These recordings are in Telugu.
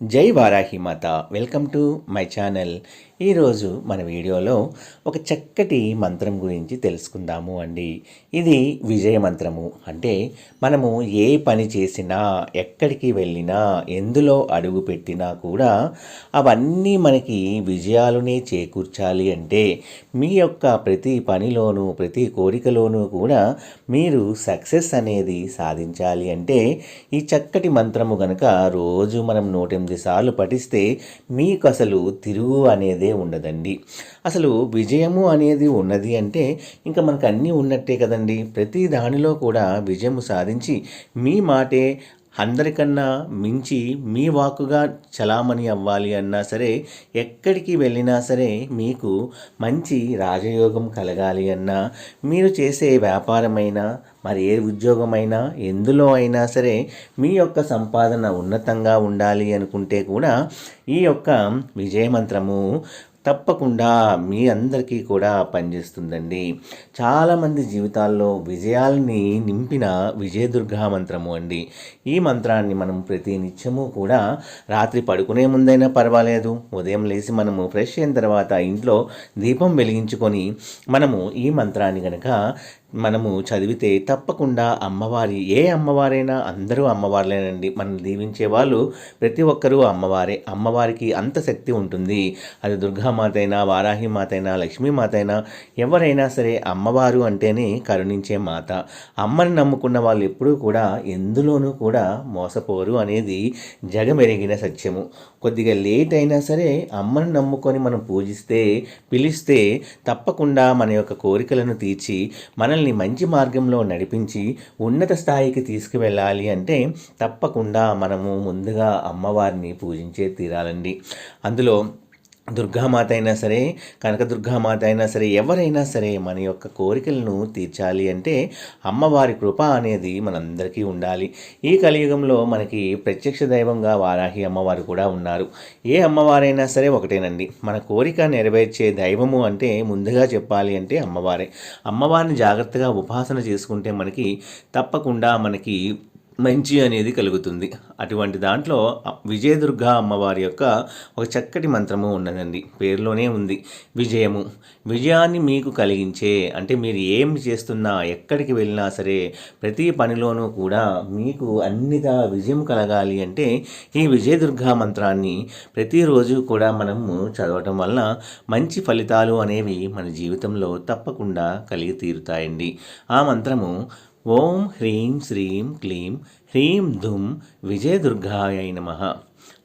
జై Varahi Mata. Welcome to my channel. ఈరోజు మన వీడియోలో ఒక చక్కటి మంత్రం గురించి తెలుసుకుందాము అండి. ఇది విజయ మంత్రము. అంటే మనము ఏ పని చేసినా ఎక్కడికి వెళ్ళినా ఎందులో అడుగు పెట్టినా కూడా అవన్నీ మనకి విజయాలునే చేకూర్చాలి అంటే మీ యొక్క ప్రతి పనిలోనూ ప్రతి కోరికలోనూ కూడా మీరు సక్సెస్ అనేది సాధించాలి అంటే ఈ చక్కటి మంత్రము గనక రోజు మనం నూట ఎనిమిది సార్లు పఠిస్తే మీకు అసలు తిరుగు అనేదే ఉండదండి. అసలు విజయము అనేది ఉన్నది అంటే ఇంకా మనకు అన్నీ ఉన్నట్టే కదండి. ప్రతి దానిలో కూడా విజయము సాధించి మీ మాటే అందరికన్నా మించి మీ వాక్కుగా చలామణి అవ్వాలి అన్నా సరే ఎక్కడికి వెళ్ళినా సరే మీకు మంచి రాజయోగం కలగాలి అన్నా మీరు చేసే వ్యాపారమైనా మరి ఏ ఉద్యోగమైనా ఎందులో అయినా సరే మీ యొక్క సంపాదన ఉన్నతంగా ఉండాలి అనుకుంటే కూడా ఈ యొక్క విజయమంత్రము తప్పకుండా మీ అందరికీ కూడా పనిచేస్తుందండి. చాలామంది జీవితాల్లో విజయాల్ని నింపిన విజయదుర్గా మంత్రము అండి. ఈ మంత్రాన్ని మనం ప్రతి నిత్యము కూడా రాత్రి పడుకునే ముందైనా పర్వాలేదు. ఉదయం లేచి మనము ఫ్రెష్ అయిన తర్వాత ఇంట్లో దీపం వెలిగించుకొని మనము ఈ మంత్రాన్ని కనుక మనము చదివితే తప్పకుండా అమ్మవారి ఏ అమ్మవారైనా అందరూ అమ్మవారులేనండి. మనం దీవించే వాళ్ళు ప్రతి ఒక్కరూ అమ్మవారే. అమ్మవారికి అంత శక్తి ఉంటుంది. అది దుర్గామాత అయినా వారాహి మాత అయినా లక్ష్మీమాత అయినా ఎవరైనా సరే అమ్మవారు అంటేనే కరుణించే మాత. అమ్మని నమ్ముకున్న వాళ్ళు ఎప్పుడూ కూడా ఎందులోనూ కూడా మోసపోరు అనేది జగమెరిగిన సత్యము. కొద్దిగా లేట్ అయినా సరే అమ్మను నమ్ముకొని మనం పూజిస్తే పిలిస్తే తప్పకుండా మన యొక్క కోరికలను తీర్చి మనల్ని మంచి మార్గంలో నడిపించి ఉన్నత స్థాయికి తీసుకువెళ్ళాలి అంటే తప్పకుండా మనము ముందుగా అమ్మవారిని పూజించే తీరాలండి. అందులో దుర్గామాత అయినా సరే కనకదుర్గామాత అయినా సరే ఎవరైనా సరే మన యొక్క కోరికలను తీర్చాలి అంటే అమ్మవారి కృప అనేది మనందరికీ ఉండాలి. ఈ కలియుగంలో మనకి ప్రత్యక్ష దైవంగా వారాహి అమ్మవారు కూడా ఉన్నారు. ఏ అమ్మవారైనా సరే ఒకటేనండి. మన కోరిక నెరవేర్చే దైవము అంటే ముందుగా చెప్పాలి అంటే అమ్మవారే. అమ్మవారిని జాగ్రత్తగా ఉపాసన చేసుకుంటే మనకి తప్పకుండా మనకి మంచి అనేది కలుగుతుంది. అటువంటి దాంట్లో విజయదుర్గ అమ్మవారి యొక్క ఒక చక్కటి మంత్రము ఉన్నదండి. పేరులోనే ఉంది. విజయము. విజయాన్ని మీకు కలిగించే అంటే మీరు ఏం చేస్తున్నా ఎక్కడికి వెళ్ళినా సరే ప్రతి పనిలోనూ కూడా మీకు అన్నిగా విజయం కలగాలి అంటే ఈ విజయదుర్గ మంత్రాన్ని ప్రతిరోజు కూడా మనము చదవటం వలన మంచి ఫలితాలు అనేవి మన జీవితంలో తప్పకుండా కలిగి తీరుతాయండి. ఆ మంత్రము ఓం హ్రీం శ్రీం క్లీం హ్రీం ధుం విజయదుర్గాయ నమ.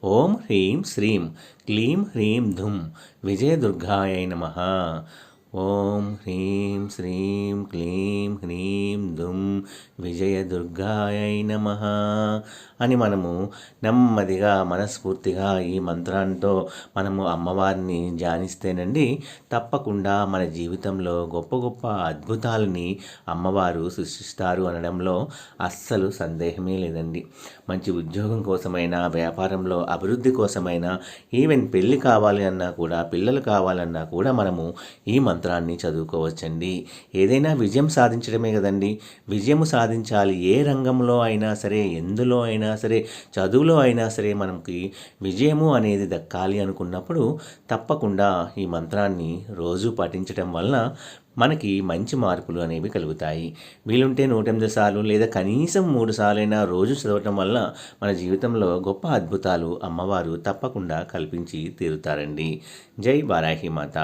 ఓం హ్రీం శ్రీం క్లీం హ్రీం ధుం విజయదుర్గాయ నమ. ఓం హ్రీం శ్రీం క్లీం హ్రీం దుం విజయదుర్గాయ నమ అని మనము నెమ్మదిగా మనస్ఫూర్తిగా ఈ మంత్రంతో మనము అమ్మవారిని ధ్యానిస్తేనండి తప్పకుండా మన జీవితంలో గొప్ప గొప్ప అద్భుతాలని అమ్మవారు సృష్టిస్తారు అనడంలో అస్సలు సందేహమే లేదండి. మంచి ఉద్యోగం కోసమైనా వ్యాపారంలో అభివృద్ధి కోసమైనా ఈవెన్ పెళ్ళి కావాలి అన్నా కూడా పిల్లలు కావాలన్నా కూడా మనము ఈ మంత్రం మంత్రాన్ని చదువుకోవచ్చండి. ఏదైనా విజయం సాధించడమే కదండి. విజయము సాధించాలి. ఏ రంగంలో అయినా సరే ఎందులో అయినా సరే చదువులో అయినా సరే మనకి విజయము అనేది దక్కాలి అనుకున్నప్పుడు తప్పకుండా ఈ మంత్రాన్ని రోజు పఠించడం వలన మనకి మంచి మార్పులు అనేవి కలుగుతాయి. వీలుంటే నూట ఎనిమిది సార్లు లేదా కనీసం మూడు సార్లైనా రోజు చదవటం వల్ల మన జీవితంలో గొప్ప అద్భుతాలు అమ్మవారు తప్పకుండా కల్పించి తీరుతారండి. జై వారాహి మాత.